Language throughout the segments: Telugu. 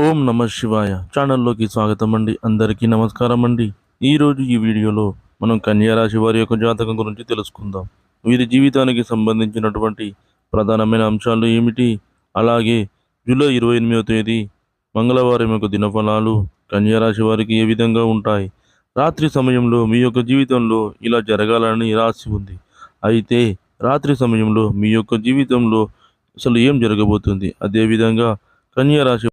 ఓం నమ శివాయ. ఛానల్లోకి స్వాగతం అండి. అందరికీ నమస్కారం అండి. ఈరోజు ఈ వీడియోలో మనం కన్యా రాశి వారి యొక్క జాతకం గురించి తెలుసుకుందాం. వీరి జీవితానికి సంబంధించినటువంటి ప్రధానమైన అంశాలు ఏమిటి? అలాగే జూలై ఇరవై ఎనిమిదవ తేదీ మంగళవారం యొక్క దినఫలాలు కన్యా రాశి వారికి ఏ విధంగా ఉంటాయి? రాత్రి సమయంలో మీ యొక్క జీవితంలో ఇలా జరగాలని రాసి ఉంది. అయితే రాత్రి సమయంలో మీ యొక్క జీవితంలో అసలు ఏం జరగబోతుంది? అదేవిధంగా కన్యా రాశి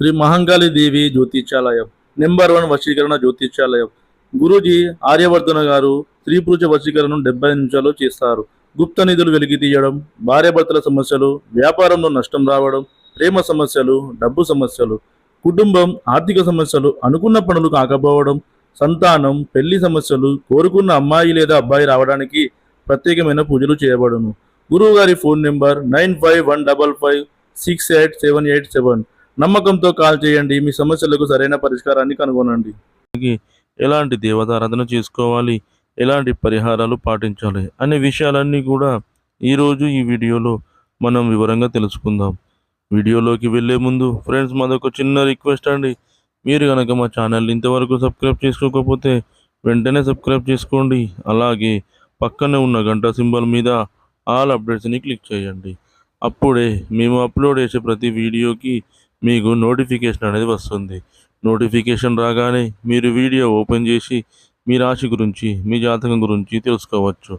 శ్రీ మహంకాళి దేవి జ్యోతిష్యాలయం నెంబర్ వన్ వశీకరణ జ్యోతిష్యాలయం గురూజీ ఆర్యవర్ధన గారు స్త్రీ పురుష వశీకరణను డెబ్బై నిమిషాలు చేస్తారు. గుప్త నిధులు వెలికి తీయడం భార్యాభర్తల సమస్యలు వ్యాపారంలో నష్టం రావడం ప్రేమ సమస్యలు డబ్బు సమస్యలు కుటుంబం ఆర్థిక సమస్యలు అనుకున్న పనులు కాకపోవడం సంతానం పెళ్ళి సమస్యలు కోరుకున్న అమ్మాయి లేదా అబ్బాయి రావడానికి ప్రత్యేకమైన పూజలు చేయబడును. గురువు గారి phone number nine five one double five six eight seven eight seven. నమ్మకంతో కాల్ చేయండి. మీ సమస్యలకు సరైన పరిష్కారాన్ని కనుగొనండి. ఎలాంటి దేవతారాధన చేసుకోవాలి? ఎలాంటి పరిహారాలు పాటించాలి? అనే విషయాలన్నీ కూడా ఈరోజు ఈ వీడియోలో మనం వివరంగా తెలుసుకుందాం. వీడియోలోకి వెళ్ళే ముందు ఫ్రెండ్స్ మాదొక చిన్న రిక్వెస్ట్ అండి. మీరు కనుక మా ఛానల్ ఇంతవరకు సబ్స్క్రైబ్ చేసుకోకపోతే వెంటనే సబ్స్క్రైబ్ చేసుకోండి. అలాగే పక్కనే ఉన్న గంట సింబల్ మీద ఆల్ అప్డేట్స్ని క్లిక్ చేయండి. అప్పుడే మేము అప్లోడ్ చేసే ప్రతి వీడియోకి మీకు నోటిఫికేషన్ అనేది వస్తుంది. నోటిఫికేషన్ రాగానే మీరు వీడియో ఓపెన్ చేసి మీ రాశి గురించి మీ జాతకం గురించి తెలుసుకోవచ్చు.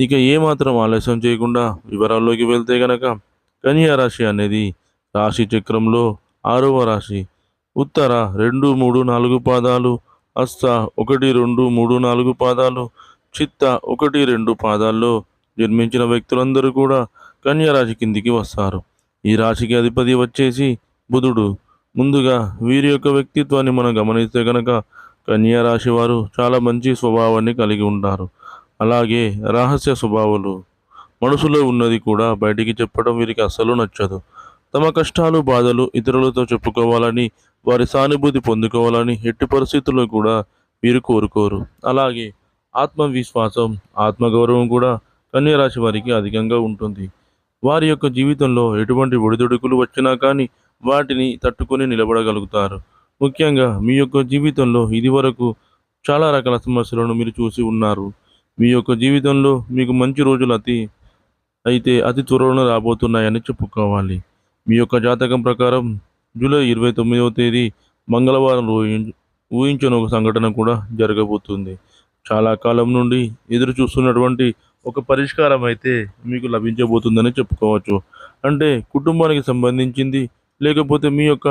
ఇక ఏమాత్రం ఆలస్యం చేయకుండా వివరాల్లోకి వెళ్తే గనక కన్యా రాశి అనేది రాశి చక్రంలో ఆరవ రాశి. ఉత్తర రెండు మూడు నాలుగు పాదాలు హస్త ఒకటి రెండు మూడు నాలుగు పాదాలు చిత్త ఒకటి రెండు పాదాల్లో జన్మించిన వ్యక్తులందరూ కూడా కన్యా రాశి కిందికి వస్తారు. ఈ రాశికి అధిపతి వచ్చేసి బుధుడు ముందుగా వీరి యొక్క వ్యక్తిత్వాన్ని మనం గమనిస్తే కనుక కన్యా రాశి వారు చాలా మంచి స్వభావాన్ని కలిగి ఉంటారు. అలాగే రహస్య స్వభావాలు మనసులో ఉన్నది కూడా బయటికి చెప్పడం వీరికి అస్సలు నచ్చదు. తమ కష్టాలు బాధలు ఇతరులతో చెప్పుకోవాలని వారి సానుభూతి పొందుకోవాలని ఎట్టి పరిస్థితుల్లో కూడా వీరు కోరుకోరు. అలాగే ఆత్మవిశ్వాసం ఆత్మగౌరవం కూడా కన్యా రాశి వారికి అధికంగా ఉంటుంది. వారి యొక్క జీవితంలో ఎటువంటి ఒడిదుడుకులు వచ్చినా కానీ వాటిని తట్టుకొని నిలబడగలుగుతారు. ముఖ్యంగా మీ యొక్క జీవితంలో ఇదివరకు చాలా రకాల సమస్యలను మీరు చూసి ఉన్నారు. మీ యొక్క జీవితంలో మీకు మంచి రోజులు అతి అయితే అతి త్వరలో రాబోతున్నాయని చెప్పుకోవాలి. మీ యొక్క జాతకం ప్రకారం జూలై ఇరవై తొమ్మిదవ తేదీ మంగళవారం ఊహించని ఒక సంఘటన కూడా జరగబోతుంది. చాలా కాలం నుండి ఎదురు చూస్తున్నటువంటి ఒక పరిష్కారం అయితే మీకు లభించబోతుందని చెప్పుకోవచ్చు. అంటే కుటుంబానికి సంబంధించింది లేకపోతే మీ యొక్క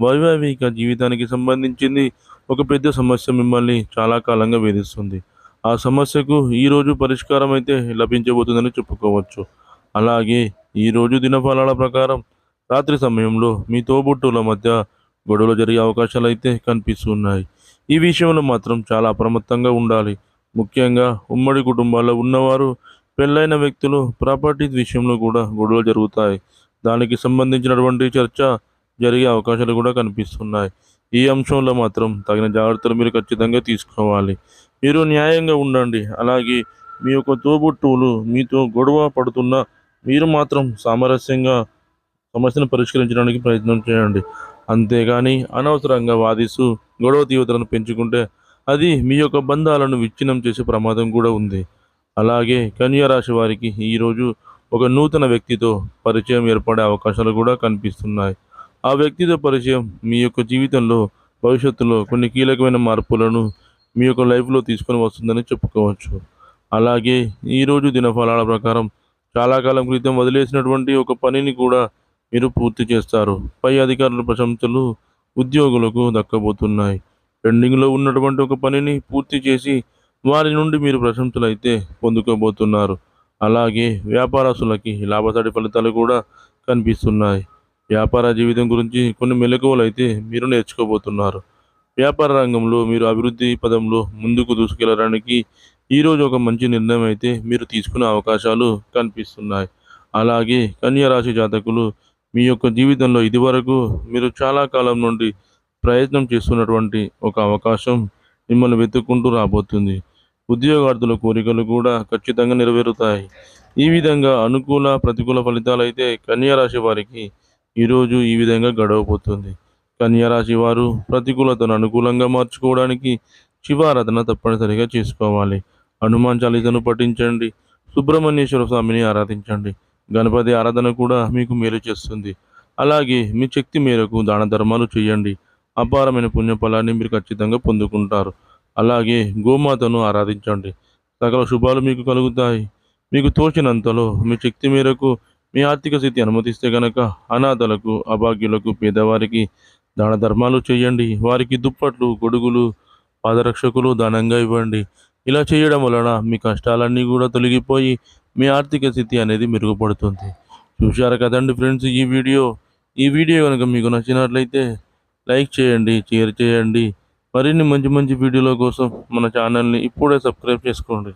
వైవాహిక జీవితానికి సంబంధించింది ఒక పెద్ద సమస్య మిమ్మల్ని చాలా కాలంగా వేధిస్తుంది. ఆ సమస్యకు ఈరోజు పరిష్కారం అయితే లభించబోతుందని చెప్పుకోవచ్చు. అలాగే ఈరోజు దినఫలాల ప్రకారం రాత్రి సమయంలో మీ తోబుట్టుల మధ్య గొడవలు జరిగే అవకాశాలు అయితే కనిపిస్తున్నాయి. ఈ విషయంలో మాత్రం చాలా అప్రమత్తంగా ఉండాలి. ముఖ్యంగా ఉమ్మడి కుటుంబాల్లో ఉన్నవారు పెళ్ళైన వ్యక్తులు ప్రాపర్టీ విషయంలో కూడా గొడవలు జరుగుతాయి. దానికి సంబంధించినటువంటి చర్చ జరిగే అవకాశాలు కూడా కనిపిస్తున్నాయి. ఈ అంశంలో మాత్రం తగిన జాగ్రత్తలు మీరు ఖచ్చితంగా తీసుకోవాలి. మీరు న్యాయంగా ఉండండి. అలాగే మీ యొక్క తోబుట్టువులు మీతో గొడవ పడుతున్న మీరు మాత్రం సామరస్యంగా సమస్యను పరిష్కరించడానికి ప్రయత్నం చేయండి. అంతేగాని అనవసరంగా వాదిస్తూ గొడవ తీవ్రతను పెంచుకుంటే అది మీ యొక్క బంధాలను విచ్ఛిన్నం చేసే ప్రమాదం కూడా ఉంది. అలాగే కన్యా రాశి వారికి ఈరోజు ఒక నూతన వ్యక్తితో పరిచయం ఏర్పడే అవకాశాలు కూడా కనిపిస్తున్నాయి. ఆ వ్యక్తితో పరిచయం మీ యొక్క జీవితంలో భవిష్యత్తులో కొన్ని కీలకమైన మార్పులను మీ యొక్క లైఫ్లో తీసుకొని వస్తుందని చెప్పుకోవచ్చు. అలాగే ఈరోజు దినఫలాల ప్రకారం చాలా కాలం క్రితం వదిలేసినటువంటి ఒక పనిని కూడా మీరు పూర్తి చేస్తారు. పై అధికారుల ప్రశంసలు ఉద్యోగులకు దక్కబోతున్నాయి. పెండింగ్లో ఉన్నటువంటి ఒక పనిని పూర్తి చేసి వారి నుండి మీరు ప్రశంసలు అయితే పొందుకోబోతున్నారు. అలాగే వ్యాపారస్తులకి లాభసాటి ఫలితాలు కూడా కనిపిస్తున్నాయి. వ్యాపార జీవితం గురించి కొన్ని మెలకువలు అయితే మీరు నేర్చుకోబోతున్నారు. వ్యాపార రంగంలో మీరు అభివృద్ధి పదంలో ముందుకు దూసుకెళ్ళడానికి ఈరోజు ఒక మంచి నిర్ణయం అయితే మీరు తీసుకునే అవకాశాలు కనిపిస్తున్నాయి. అలాగే కన్యరాశి జాతకులు మీ యొక్క జీవితంలో ఇదివరకు మీరు చాలా కాలం నుండి ప్రయత్నం చేస్తున్నటువంటి ఒక అవకాశం మిమ్మల్ని వెతుక్కుంటూ రాబోతుంది. ఉద్యోగార్థుల కోరికలు కూడా ఖచ్చితంగా నెరవేరుతాయి. ఈ విధంగా అనుకూల ప్రతికూల ఫలితాలు అయితే కన్యారాశి వారికి ఈరోజు ఈ విధంగా గడవబోతుంది. కన్యారాశి వారు ప్రతికూలతను అనుకూలంగా మార్చుకోవడానికి శివారాధన తప్పనిసరిగా చేసుకోవాలి. హనుమాన్ చాలీసను పఠించండి. సుబ్రహ్మణ్యేశ్వర స్వామిని ఆరాధించండి. గణపతి ఆరాధన కూడా మీకు మేలు చేస్తుంది. అలాగే మీ శక్తి మేరకు దాన ధర్మాలు చేయండి. అపారమైన పుణ్యఫలాన్ని మీరు ఖచ్చితంగా పొందుకుంటారు. అలాగే గోమాతను ఆరాధించండి. సకల శుభాలు మీకు కలుగుతాయి. మీకు తోచినంతలో మీ శక్తి మేరకు మీ ఆర్థిక స్థితి అనుమతిస్తే గనక అనాథలకు అభాగ్యులకు పేదవారికి దాన ధర్మాలు చేయండి. వారికి దుప్పట్లు గొడుగులు పాదరక్షకులు దానంగా ఇవ్వండి. ఇలా చేయడం వలన మీ కష్టాలన్నీ కూడా తొలగిపోయి మీ ఆర్థిక స్థితి అనేది మెరుగుపడుతుంది. చూశారు కదండి ఫ్రెండ్స్ ఈ వీడియో? ఈ వీడియో కనుక మీకు నచ్చినట్లయితే లైక్ చేయండి షేర్ చేయండి. మరిన్ని మంచి మంచి వీడియోల కోసం మన ఛానల్ని ఇప్పుడే సబ్స్క్రైబ్ చేసుకోండి.